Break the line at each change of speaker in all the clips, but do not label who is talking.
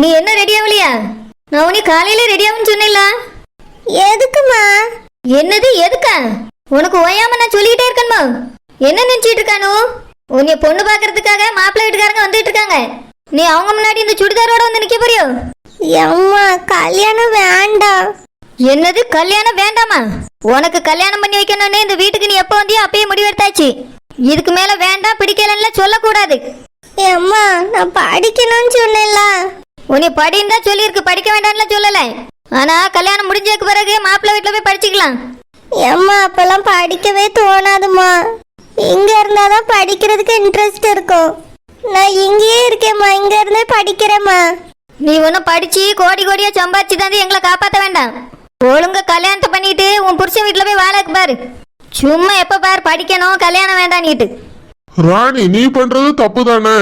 நீ என்ன ரெடி ஆகலையா நான் உனி காலையில ரெடி ஆகும்னு சொன்னேன்ல.
எதுக்குமா?
என்னது எதுக்கா? உனக்கு ஓயாம நான் சொல்லிக்கிட்டே இருக்கணுமா என்ன நினைச்சிட்டு இருக்கானு? உன்னை பொண்ணு பார்க்கறதுக்காக மாப்பிள்ளை வீட்டுக்காரங்க வந்துட்டு இருக்காங்க. நீ அவங்க முன்னாடி இந்த சுடிதாரோட வந்து நிக்க போறியோ?
அம்மா கல்யாணம் வேண்டாம்
என்னது கல்யாணம் வேண்டாமா? உனக்கு கல்யாணம் பண்ணி வைக்கணும்னு இந்த வீட்டுக்கு நீ எப்போ வந்தியோ அப்பயே முடிவெடுத்தாச்சு. இதுக்கு மேல வேண்டாம் பிடிக்கலன்னு சொல்லக்கூடாது.
அம்மா நான் படிக்கணும்னு சொன்னேன்ல.
உன்னை படின்னு தான் சொல்லியிருக்கு. படிக்க வேண்டாம்னு சொல்லல. ஆனா கல்யாணம் முடிஞ்சதுக்கு பிறகு மாப்பிள்ளை வீட்டுல போய் படிச்சுக்கலாம்.
அம்மா அப்பெல்லாம் படிக்கவே தோணாதும்மா. இங்க இருந்தாதான் படிக்கிறதுக்கு இன்ட்ரெஸ்ட் இருக்கும். நான் இங்கேயே இருக்கேம்மா. இங்க இருந்தே படிக்கிறேம்மா.
நீ ஒன்றும் படிச்சு கோடி கோடியா சம்பாதிச்சு தான் எங்களை காப்பாற்ற வேண்டாம். ஒழுங்கா கல்யாணத்தை பண்ணிட்டு உன் புருஷன் வீட்டில் போய் வாழக்கு பாரு. சும்மா எப்போ பாரு படிக்கணும் கல்யாணம் வேண்டான்னுட்டு
ராணி நீ பண்றது தப்பு தானே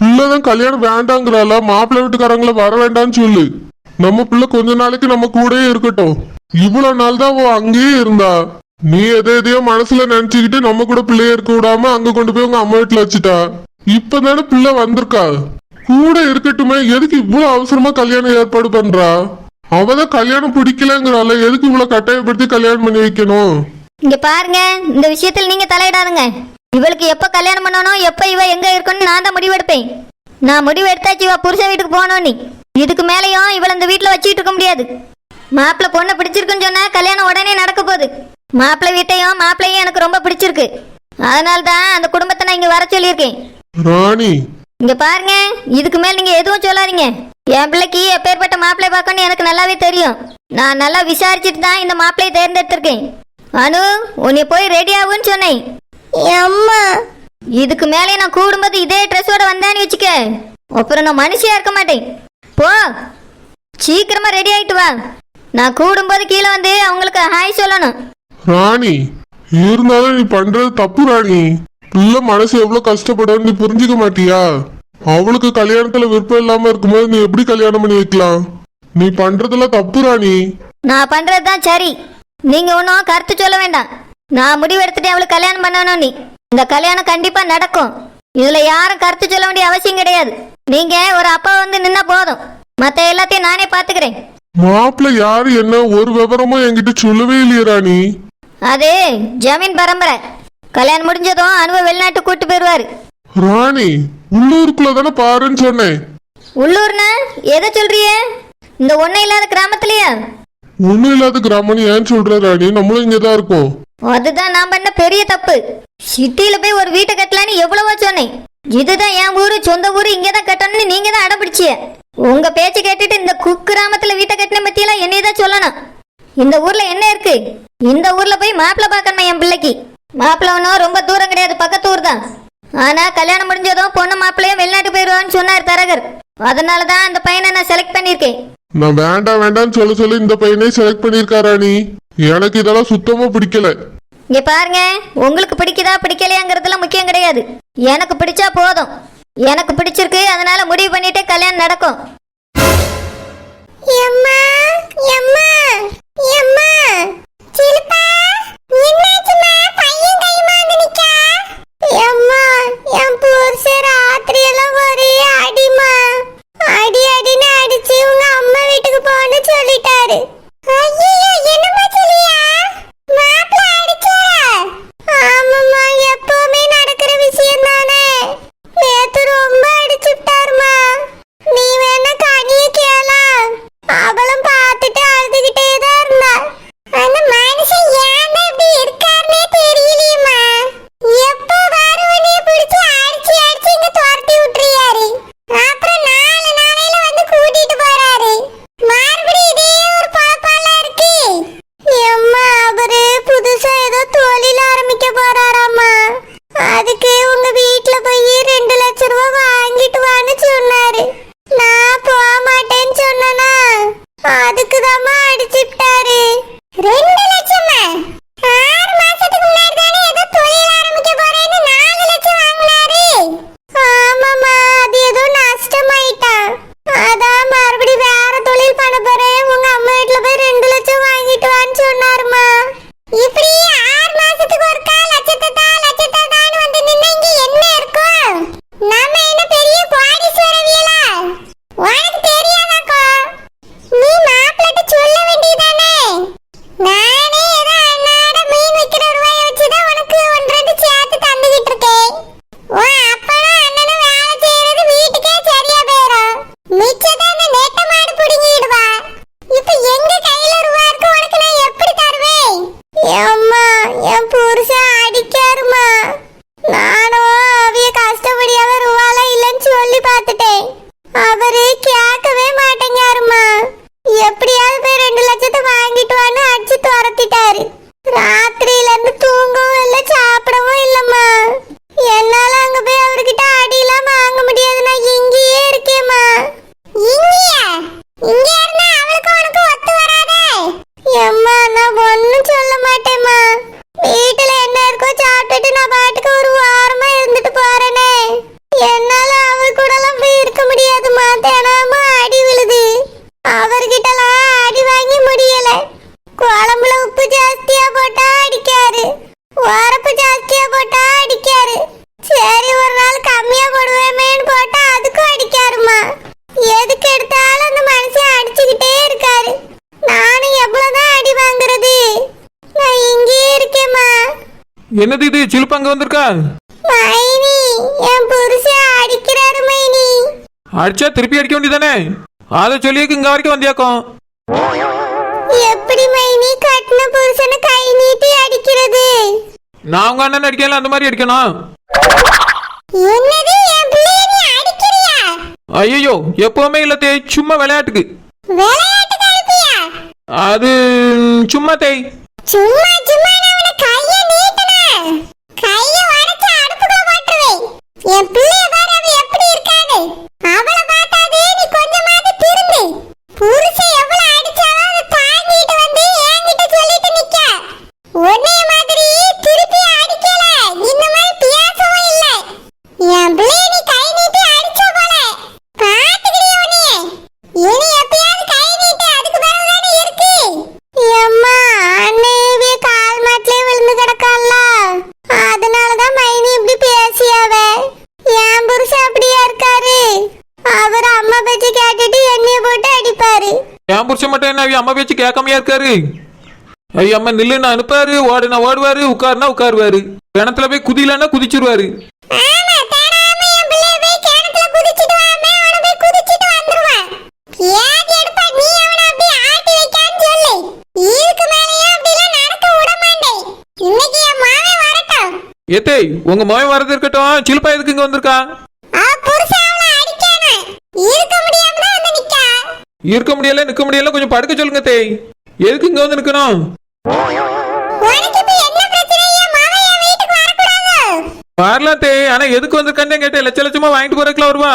பிள்ளைதான் கல்யாணம் வேண்டாங்கிறால மாப்பிள்ளை வீட்டுக்காரங்கள வர வேண்டாம்னு சொல்லு. நம்ம பிள்ளை கொஞ்ச நாளைக்கு நம்ம கூடயே இருக்கட்டும். இவ்வளவு நாள் தான் அவ அங்கேயே இருந்தா. நீ எதை எதையோ மனசுல நினைச்சுக்கிட்டு நம்ம கூட பிள்ளைய இருக்க விடாம அங்க கொண்டு போய் உங்க அம்மா வீட்டுல வச்சுட்டா? இப்பதானே பிள்ளை வந்திருக்கா? கூட இருக்கட்டுமே எதுக்கு இவ்வளவு அவசரமா கல்யாணம் ஏற்பாடு பண்றா? அவதான் கல்யாணம் பிடிக்கலங்கிறால எதுக்கு இவ்வளவு கட்டாயப்படுத்தி கல்யாணம் பண்ணி வைக்கணும்?
இங்க பாருங்க இந்த விஷயத்தில் நீங்க தலையிடாதுங்க இவளுக்கு எப்போ கல்யாணம் பண்ணணும் எப்போ இவ எங்க இருக்கணும்னு நான் தான் முடிவெடுப்பேன். நான் முடிவு எடுத்தாச்சு இவ புருஷன் வீட்டுக்கு போகணும் நீ. இதுக்கு மேலேயும் இவளை இந்த வீட்டில் வச்சுக்கிட்டு இருக்க முடியாது. மாப்பிள்ளை பொண்ணை பிடிச்சிருக்குன்னு சொன்னா கல்யாணம் உடனே நடக்க போகுது. மாப்பிள்ளை வீட்டையும் மாப்பிள்ளையும் எனக்கு ரொம்ப பிடிச்சிருக்கு. அதனால தான் அந்த குடும்பத்தை நான் இங்க வர சொல்லியிருக்கேன்.
ராணி.
இங்க பாருங்க இதுக்கு மேல் நீங்க எதுவும் சொல்லாதீங்க. என் பிள்ளைக்கு எப்பேற்பட்ட மாப்பிள்ளை பார்க்கணும்னு எனக்கு நல்லாவே தெரியும். நான் நல்லா விசாரிச்சுட்டு தான் இந்த மாப்பிள்ளையை தேர்ந்தெடுத்திருக்கேன். அனு உன்னை போய் ரெடி ஆகுன்னு சொன்னேன்.
அம்மா
இதுக்கு மேலே நான் கூடும்போது இதே ட்ரெஸ்ஸோட வந்தான்னு வச்சுக்க. அப்புறம் நான் மனுஷியா இருக்க மாட்டேன். போ. சீக்கிரமா ரெடி ஆயிட்டு வா. நான் கூடும்போது கீழே வந்து அவங்களுக்கு ஹாய் சொல்லணும்.
ராணி இருந்தாலும் நீ பண்றது தப்பு ராணி. பிள்ளை மனசு எவ்வளவு கஷ்டப்படும் நீ புரிஞ்சுக்க மாட்டியா? அவளுக்கு கல்யாணத்துல விருப்பம் இல்லாம இருக்கும்போது நீ எப்படி கல்யாணம் பண்ணி வைக்கலாம்? நீ பண்றதுல தப்பு ராணி.
நான் பண்றது தான் சரி. நீங்க ஒன்றும் கருத்து சொல்ல வேண்டாம். நான் முடிவு எடுத்துட்டு அவளுக்கு கல்யாணம் பண்ணணும் நீ. இந்த கல்யாணம் கண்டிப்பா நடக்கும். இதுல யாரும் கருத்து சொல்ல வேண்டிய அவசியம் கிடையாது. நீங்க ஒரு அப்பா வந்து நின்னா போதும். மத்த எல்லாத்தையும் நானே பாத்துக்கிறேன்.
மாப்பிள்ளை யாரு என்ன ஒரு விவரமும் என்கிட்ட சொல்லவே இல்லையே ராணி.
அது ஜமீன் பரம்பரை. கல்யாணம் முடிஞ்சதும் அனுபவ வெளிநாட்டு கூட்டு போயிருவாரு.
ராணி உள்ளூருக்குள்ள தானே பாருன்னு சொன்னேன்.
உள்ளூர்னா எதை சொல்றிய? இந்த ஒன்றும் இல்லாத கிராமத்துலயா?
ஒண்ணும் இல்லாத கிராமம் ஏன் சொல்ற ராணி? நம்மளும் இங்கதான் இருக்கோம்.
அதுதான் நான் பண்ண பெரிய தப்பு. சிட்டியில போய் ஒரு வீட்டை கட்டலான்னு எவ்வளவோ சொன்னேன். இதுதான் என் ஊரு சொந்த ஊரு இங்கே தான் கட்டணும்னு நீங்க தான் அடம்பிடிச்சிய. உங்க பேச்சு கேட்டுட்டு இந்த குக்கிராமத்துல வீட்டை கட்டின பத்தியெல்லாம் என்னைய தான் சொல்லணும். இந்த ஊர்ல என்ன இருக்கு? இந்த ஊர்ல போய் மாப்பிள்ள பார்க்கணும் என் பிள்ளைக்கு? மாப்பிள்ளை ஒன்றும் ரொம்ப தூரம் கிடையாது பக்கத்து ஊர் தான். ஆனா கல்யாணம் முடிஞ்சதும் பொண்ணு மாப்பிள்ளையும் வெளிநாட்டு போயிடுவான்னு சொன்னார் தரகர். அதனால தான் அந்த பையனை நான் செலக்ட் பண்ணியிருக்கேன்.
நான் வேண்டாம் வேண்டாம்னு சொல்ல சொல்லி இந்த பையனை செலக்ட் பண்ணிருக்கா நீ? எனக்கு இதெல்லாம் சுத்தமா பிடிக்கல.
இங்க பாருங்க உங்களுக்கு பிடிக்குதா பிடிக்கலையாங்கிறதுலாம் முக்கியம் கிடையாது. எனக்கு பிடிச்சா போதும். எனக்கு பிடிச்சிருக்கு அதனால முடிவு பண்ணிட்டு கல்யாணம் நடக்கும்.
அங்க வந்திருக்கா
மைனி என் புருஷன் அடிக்கிறாரு மைனி.
அடிச்சா திருப்பி அடிக்க வேண்டியதானே அதை சொல்லியக்கு இங்க வரைக்கும் வந்தியாக்கும்.
எப்படி மைனி கட்டின புருஷனை கை நீட்டி அடிக்கிறது?
நான் உங்க அண்ணன் அடிக்கல அந்த மாதிரி அடிக்கணும்.
என்னது என் பிள்ளைய நீ அடிக்கிறியா?
ஐயோ எப்பவுமே இல்ல தேய் சும்மா விளையாட்டுக்கு.
விளையாட்டு கழுப்பியா
அது சும்மா தேய்.
சும்மா சும்மா நான் நீட்டினேன் கைய உடைச்சு அடுப்புக்குள்ள போட்டுருவேன். என் பிள்ளைய பாரு அவ எப்படி இருக்காது அவளை பார்த்தாதே நீ கொஞ்சமாவது திருந்து புருஷன் எவ்வளவு அடிச்சாலும் அதை தாங்கிட்டு வந்து என்கிட்ட சொல்லிட்டு நிக்க உன்னைய மாதிரி திருப்பி அடிக்கல இந்த மாதிரி பேசவும் இல்ல என் பிள்ளைய நீ கை நீட்டி அடிச்ச போல பாத்துக்கிறிய உன்னைய இனி எப்பயாவது கை நீட்டு அதுக்கு பிறகுதானே இருக்கு எம்மா அண்ணேவே கால் மாட்டிலே விழுந்து கிடக்கால அதனாலதான் மைனி இப்படி பேசியாவ என் புருஷன் அப்படியா இருக்காரு? அவர் அம்மா பேச்சு கேட்டுட்டு எண்ணெய போட்டு அடிப்பாரு.
என் புருஷன் மட்டும் என்ன அம்மா பேச்சு கேட்காமையா இருக்காரு? ஐயா அம்மா நில்லுன்னு அனுப்பாரு ஓடுனா ஓடுவாரு உட்காருனா உட்காருவாரு. கிணத்துல போய் குதிலன்னா குதிச்சிருவாரு.
ஏன்
ஏத்தேய் உங்க மகன் வரது இருக்கட்டும். சிலுப்பா எதுக்கு இங்க வந்திருக்கா
அவ புருஷன் அவளை அடிக்கானே இருக்க முடியாம தான் வந்து நிக்கா.
இருக்க முடியல நிக்க முடியல கொஞ்சம் படுக்க சொல்லுங்க தேய். எதுக்கு இங்க வந்து நிக்கணும்?
உனக்கு இப்ப என்ன பிரச்சனை என் மாவன் என் வீட்டுக்கு வரக்கூடாது.
வரலாம் தேய். ஆனா எதுக்கு வந்திருக்கான்னு கேட்டேன். லட்ச லட்சமா வாங்கிட்டு போறதுக்குலாம் வருவா?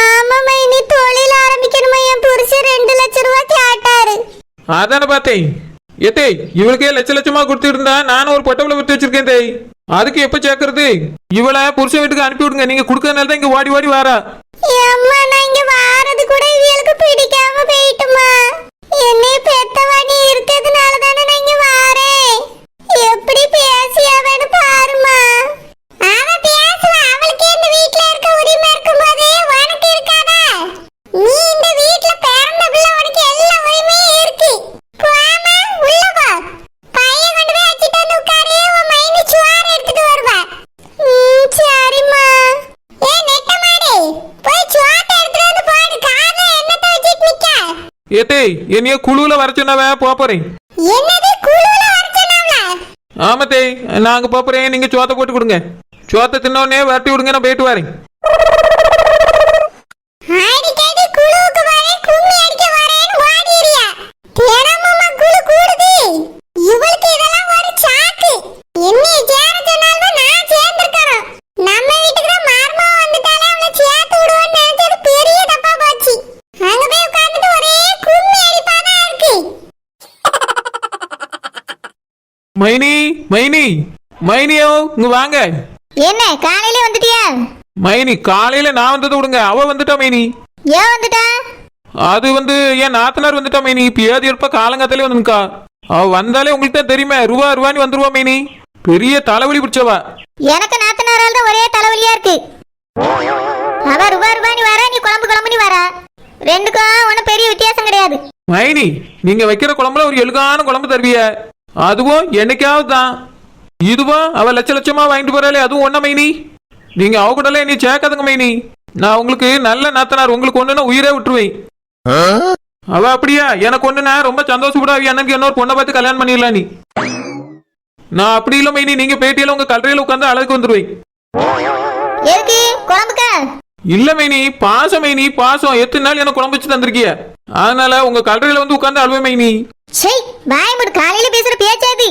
ஆமா மைனி தொழில் ஆரம்பிக்கணுமா? என் புருஷன் ரெண்டு லட்சம் ரூபாய் கேட்டாரு.
அதானே பார்த்தேன். ஏத்தேய் இவளுக்கே லட்ச லட்சமா கொடுத்துட்டு இருந்தா நானும் ஒரு பொட்டவுல விட்டு வச்சிருக்கேன் தேய். அதுக்கு எப்ப சேர்க்கறது? இவளை புருஷன் வீட்டுக்கு அனுப்பி விடுங்க. நீங்க கொடுக்கறதுனால தான் இங்க ஓடி ஓடி வாரா.
அம்மா நான் இங்க வாரது கூட இவளுக்கு பிடிக்காம போயிட்டுமா? என்னை பெத்தவா நீ இருக்கிறதுனால தானே நான் இங்க வாரேன். எப்படி பேசியாவேன்னு பாருமா அவ பேசுவா அவளுக்கு இந்த வீட்ல இருக்க உரிமை இருக்கும்போது உனக்கு இருக்காதா நீ இந்த வீட்ல பிறந்த பிள்ளை உனக்கு எல்லா உரிமையும் இருக்கு போமா உள்ள போ பையன் கொண்டு போய் வச்சுட்டு வந்து உட்காரு உன் மைனி சுவார் எடுத்துட்டு வருவா ம் சரிம்மா ஏ நெட்ட மாடு போய் சுவாத்தை எடுத்துட்டு வந்து போடு காதை என்னத்த வச்சிட்டு நிக்க
ஏத்தேய் என்னைய குழுவுல வர சொன்னவ போப் போறேன்.
என்னது குழுவுல வரச்சனாவல
ஆமா தேய் நான் அங்க போப் போறேன் நீங்க சோத்தை போட்டு கொடுங்க. சோத்தை தின்னோடனே வரட்டி விடுங்க நான் போயிட்டு வரேன்
அடிக்கடி குழுவுக்கு வரேன் கும்மி அடிக்க வரேன்னு வாடிறியா தினமுமா குழு கூடுது இவளுக்கு இதெல்லாம் ஒரு சாக்கு என்னைய சேர சொன்னாலும் நான் சேர்ந்திருக்கணும் நம்ம வீட்டுக்கு தான் மார்மா வந்துட்டாலே அவளை சேர்த்து விடுவோன்னு நினைச்சது பெரிய தப்பா போச்சு அங்க போய் உட்கார்ந்துட்டு ஒரே கும்மி அடிப்பாதான் இருக்கு
மைனி மைனி மைனியோ இங்க வாங்க.
என்ன காலையில வந்துட்டியா?
மைனி காலையில நான் வந்ததை விடுங்க. அவ வந்துட்டா மைனி.
ஏன் வந்துட்டா?
அது வந்து என் நாத்தனார் வந்துட்டா மைனி. பியாதி இருப்ப காலங்காத்தாலே வந்து நிக்கா அவ வந்தாலே உங்களுக்கு தான் தெரியுமே. ரூபா ரூபான்னு வந்துருவா மைனி. பெரிய தலைவலி பிடிச்சவா.
எனக்கு நாத்தனாரால் தான் ஒரே தலைவலியா இருக்கு. அவ ரூபா ரூபா நீ வர நீ குழம்பு குழம்பு நீ வர. ரெண்டுக்கும் ஒன்றும் பெரிய வித்தியாசம் கிடையாது.
மைனி நீங்க வைக்கிற குழம்புல ஒரு எலுகான குழம்பு தருவிய. அதுவும் என்னைக்காவது தான் இதுவும் அவ லட்ச லட்சமா வாங்கிட்டு போறாளே அதுவும் ஒண்ணா மைனி? நீங்க அவ கூடல நீ சேர்க்காதுங்க மைனி. நான் உங்களுக்கு நல்ல நாத்தனார் உங்களுக்கு ஒண்ணுன்னா உயிரே விட்டுருவேன். அவ அப்படியா? எனக்கு ஒண்ணுனா ரொம்ப சந்தோஷப்படா அவ அண்ணனுக்கு இன்னொரு பொண்ணை பார்த்து கல்யாணம் பண்ணிடலாம் நீ. நான் அப்படி இல்லை மைனி. நீங்க பேட்டியில உங்க கல்லறையில உட்காந்து அழகுக்கு வந்துருவேன்.
எதுக்கு? குழம்புக்கா?
இல்ல மைனி பாசம் மைனி பாசம். எத்தனை நாள் எனக்கு குழம்பு வச்சு தந்திருக்கிய? அதனால உங்க கல்லறையில வந்து உட்காந்து அழுவே மைனி.
சை வாய் மூடு. காலையில பேசுற பேச்சாது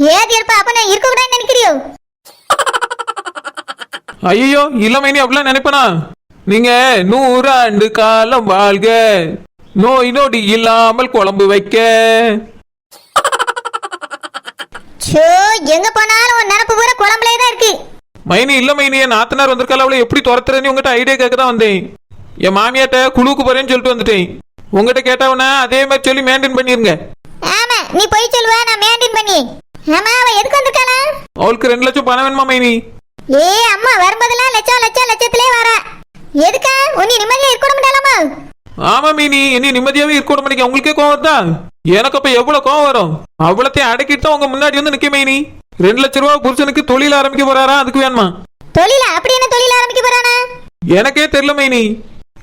பேதி இருப்ப அப்ப நான் இருக்க கூடாதுன்னு நினைக்கிறியோ?
ஐயோ இல்ல மைனி அப்படிலாம் நினைப்பனா? நீங்க நூறாண்டு காலம் வாழ்க. நோய் நொடி இல்லாமல் குழம்பு வைக்க.
சோ எங்க போனாலும் உன் நினப்பு பூரா குழம்புலே
மைனி இல்ல மைனி என் நாத்தனார் வந்திருக்கால அவளை எப்படி துரத்துறேன்னு உங்ககிட்ட ஐடியா கேட்க தான் வந்தேன். என் மாமியாட்ட குழுவுக்கு போறேன்னு சொல்லிட்டு வந்துட்டேன். உங்ககிட்ட கேட்டவனா அதே மாதிரி சொல்லி மெயின்டைன் பண்ணிருங்க.
ஆமா நீ போய் சொல்லுவ நான் மெயின்டைன் பண்ணி. ஆமா அவ எதுக்கு வந்திருக்காளா?
அவளுக்கு ரெண்டு லட்சம் பணம் வேணுமா மைனி?
ஏ அம்மா வரும்போதெல்லாம் லட்சம் லட்சம் லட்சத்திலே வர. எதுக்கா? உன்னை நிம்மதியா இருக்க முடியலாமா
ஆமா மீனி என்ன நிம்மதியாவே இருக்க மாட்டேங்க உங்களுக்கே கோவம் தான் எனக்கு அப்ப எவ்வளவு கோவம் வரும்? அவ்வளத்தையும் அடக்கிட்டு உங்க முன்னாடி வந்து நிக்க மீனி. ரெண்டு லட்ச ரூபா புருஷனுக்கு தொழில் ஆரம்பிக்க போறாரா? அதுக்கு வேணுமா?
தொழில அப்படி என்ன தொழில் ஆரம்பிக்க போறானா?
எனக்கே தெரியல மைனி.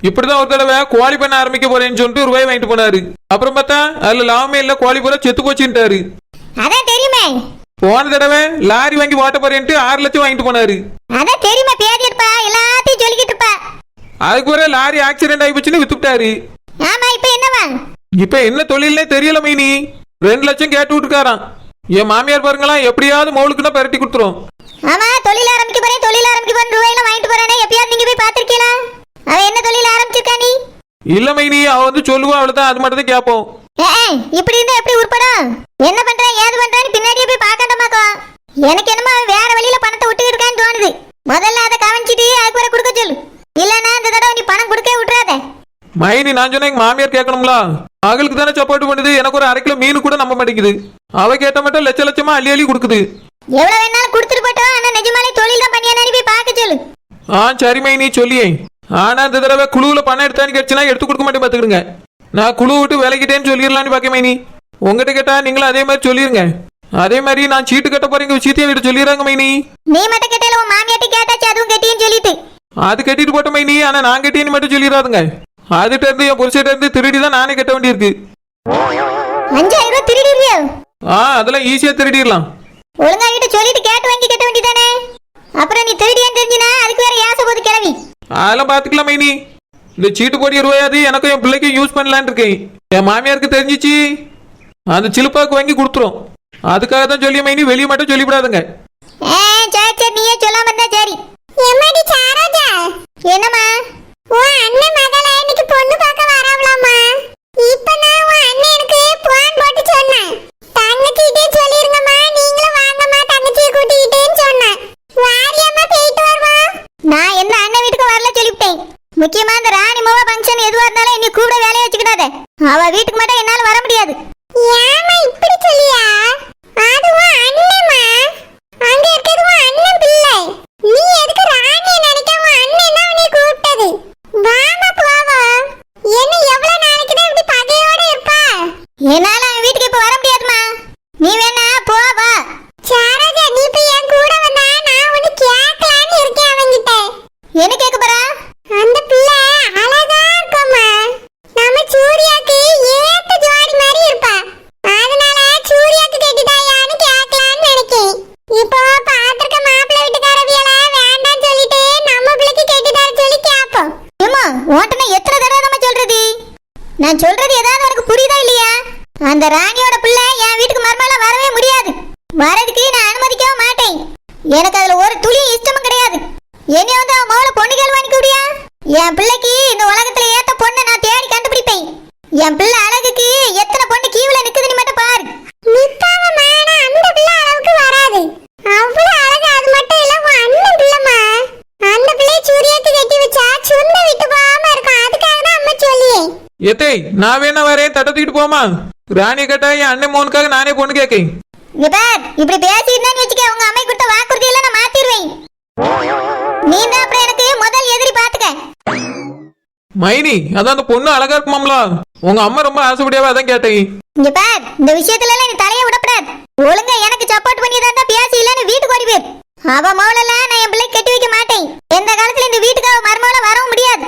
இப்படிதான் ஒரு தடவை கோழி பண்ண ஆரம்பிக்க போறேன்னு சொல்லிட்டு ரூபாய் வாங்கிட்டு போனாரு. அப்புறம் பார்த்தா அதுல லாபமே இல்ல கோழி பூரா செத்து போச்சுட்டாரு
அதான் தெரியுமே.
போன தடவை லாரி வாங்கி ஓட்ட போறேன்ட்டு ஆறு லட்சம் வாங்கிட்டு போனாரு.
அதான் தெரியுமே பேதி இருப்பா எல்லாத்தையும் சொல்லிக்கிட்டு இருப்பா.
அதுக்கு பிறகு லாரி ஆக்சிடென்ட் ஆகி போச்சுன்னு வித்துட்டாரு
ஆமா இப்ப என்னவா?
இப்ப என்ன தொழில்னே தெரியல மைனி. ரெண்டு லட்சம் கேட்டு விட்டுருக்காராம். என் மாமியார் பாருங்களா எப்படியாவது மவுளுக்குன்னா பெரட்டி கொடுத்துரும்.
ஆமா தொழில் ஆரம்பிக்க போறேன் தொழில் ஆரம்பிக்க போறேன் ரூபாயில வாங்கிட்டு போறானே எப்பயாவது நீங்க போய் பாத்திருக்கீங்களா அவன் என்ன தொழில் ஆரம்பிச்சிருக்கா நீ?
இல்ல மைனி அவ வந்து சொல்லுவா அவ்வளவுதான் அது மட்டும் தான் கேட்போம்
இப்படி இருந்தா எப்படி உருப்படும் என்ன பண்றேன் ஏது பண்றேன்னு பின்னாடியே போய் பார்க்கண்டமாக்கோ எனக்கு என்னமோ அவன் வேற வழியில பணத்தை விட்டு இருக்கான்னு தோணுது. முதல்ல அதை கவனிச்சிட்டு அதுக்கு வர கொடுக்க சொல்லு. இல்லன்னா இந்த தடவை நீ பணம் கொடுக்கவே விட்டுறாத.
மைனி நான் சொன்ன எங்க மாமியார் கேட்கணும்ல? மகளுக்கு தானே சப்போர்ட் பண்ணுது. எனக்கு ஒரு அரை கிலோ மீன் கூட நம்ப மாட்டேங்குது. அவ கேட்ட மட்டும் லட்ச லட்சமா அள்ளி அள்ளி கொடுக்குது.
எவ்வளவு வேணாலும் கொடுத்துட்டு போட்டோம் ஆனா நிஜமாலே தொழில் தான் பண்ணியா போய் பார்க்க சொல்லு.
ஆ சரி மைனி சொல்லியே. ஆனா இந்த தடவை குழுவுல பணம் எடுத்தான்னு கேட்டுச்சுன்னா எடுத்து கொடுக்க மாட்டேன் பாத்துக்கிடுங்க நான் குழு விட்டு விலகிட்டேன்னு சொல்லிடலான்னு பார்க்க மைனி. உங்ககிட்ட கேட்டா நீங்களும் அதே மாதிரி சொல்லிருங்க. அதே மாதிரி நான் சீட்டு கட்ட போறீங்க விஷயத்தையும் வீட்டு சொல்லிடுறாங்க மைனி.
நீ மட்டும் கேட்டால உன் மாமியாட்டி கேட்டாச்சு அதுவும் கெட்டின்னு சொல்லிட்டு.
அது கட்டிட்டு போட்ட மைனி. ஆனா நான் கட்டின்னு மட்டும் சொல்லிடாதுங்க. அதுகிட்ட இருந்து என் புருஷட்ட இருந்து திருடி தான் நானே கட்ட வேண்டியிருக்கு.
அஞ்சாயிரம் ரூபாய் திருடிடுவியோ?
ஆ அதெல்லாம் ஈஸியா திருடிடலாம்.
ஒழுங்கா கிட்ட சொல்லிட்டு கேட்டு வாங்கி கட்ட வேண்டியதானே அப்புறம் நீ திருடியான்னு தெரிஞ்சுனா அதுக்கு வேற போது கிளவி.
அதெல்லாம் பாத்துக்கலாம் மைனி. இந்த சீட்டு போடிய ரூபாயாது எனக்கும் என் பிள்ளைக்கும் யூஸ் பண்ணலான்னு இருக்கேன். என் மாமியாருக்கு தெரிஞ்சிச்சு? அந்த சிலுப்பாக்கு வாங்கி கொடுத்துரும். அதுக்காக தான் சொல்லி மைனி. வெளியே மட்டும் சொல்லிவிடாதுங்க.
ஏ சரி சரி நீயே சொல்லாம இருந்தா சரி. என்னம்மா?
உன் பொண்ணு உன் எனக்கு போன் போட்டு சொன்னான். சொல்லிருங்கம்மா நீங்களும் வாங்கம்மா கூட்டிக்கிட்டேன்னு சொன்னான். போயிட்டு வருவோம்
நான் அண்ணன் வீட்டுக்கு வரல முக்கியமா ராணி மோவ ஃபங்க்ஷன் எதுவா இருந்தாலும் இன்னைக்கு கூட வேலையை வச்சுக்கிடாத அவ வீட்டுக்கு மட்டும் என்னால வர முடியாது
ஏமா இப்படி சொல்லியா அதுவும் அண்ணம்மா அங்க இருக்கிறது உன் அண்ணன் பிள்ளை நீ எதுக்கு ராணியை நினைக்க உன் அண்ணன் தான் உன்னை கூப்பிட்டது வாமா போவோம் என்ன எவ்வளவு நாளைக்கு தான் இப்படி பகையோட இருப்பா
என்னால அவன் வீட்டுக்கு இப்ப வர முடியாதுமா. நீ வேணா போ வா.
சாரஜா நீ இப்ப என் கூட வந்தா நான் ஒண்ணு கேட்கலான்னு இருக்கேன் அவங்கிட்ட
என்ன கேட்க போறா?
அந்த பிள்ளை அழகா இருக்கும்மா. நம்ம சூர்யாக்கு ஏத்த ஜோடி மாதிரி இருப்பா. அதனால சூர்யாக்கு கட்டிட்டாயான்னு கேட்கலான்னு நினைக்கேன். இப்போ பாத்திருக்க மாப்பிள்ளை வீட்டுக்காரவியல வேண்டாம்னு சொல்லிட்டு நம்ம பிள்ளைக்கு கட்டிட்டாரு சொல்லி கேட்போம்.
ஏமா நான் எத்தனை தடவை நம்ம சொல்றது? நான் சொல்றது ஏதாவது உனக்கு புரியுதா இல்லையா? அந்த ராணியோட பிள்ளை என் வீட்டுக்கு மருமகளா வரவே முடியாது. வரதுக்கு நான் அனுமதிக்கவும் மாட்டேன். எனக்கு அதுல ஒரு துளி இஷ்டமும் கிடையாது. என்னை வந்து அவன் மோள பொண்ணு கேள்வி கூடியா என் பிள்ளைக்கு இந்த உலகத்துல ஏத்த பொண்ணை நான் தேடி கண்டுபிடிப்பேன். என் பிள்ளை அழகுக்கு எத்தனை பொண்ணு கீவுல நிக்குதுன்னு மட்டும் பாரு.
அந்த பிள்ளை அளவுக்கு வராது. அவ்வளவு அழகு அது மட்டும் இல்ல உன் அண்ணன் பிள்ளைமா அந்த பிள்ளை சூர்யாக்கு கட்டி வச்சா சுண்ண விட்டு போகாம இருக்கும் அதுக்காக தான் அம்மா சொல்லியே.
எத்தை நான் வேணா வரேன் தட்ட தூக்கிட்டு போமா? ராணி கேட்டா என் அண்ணன் மோனுக்காக நானே பொண்ணு கேட்கை
இங்க பார் இப்படி பேசிருந்தேன்னு வச்சுக்க உங்க அம்மை கொடுத்த வாக்குறுதி எல்லாம் நான் மாத்திடுவேன் நீ தான் அப்புறம் எனக்கு முதல் எதிரி பாத்துக்க
மைனி அதான் அந்த பொண்ணு அழகா இருக்குமாம்ல. உங்க அம்மா ரொம்ப ஆசைப்படியாவே அதான் கேட்டை
இங்க பார் இந்த விஷயத்துல எல்லாம் நீ தலைய விடப்படாது. ஒழுங்கா எனக்கு சப்போர்ட் பண்ணி தான் பேசி இல்லன்னு வீட்டுக்கு ஓடி போயிரு. அவ மௌலெல்லாம் நான் என் பிள்ளை கட்டி வைக்க மாட்டேன். எந்த காலத்துல இந்த வீட்டுக்கு அவ மருமகளை வரவும் முடியாது.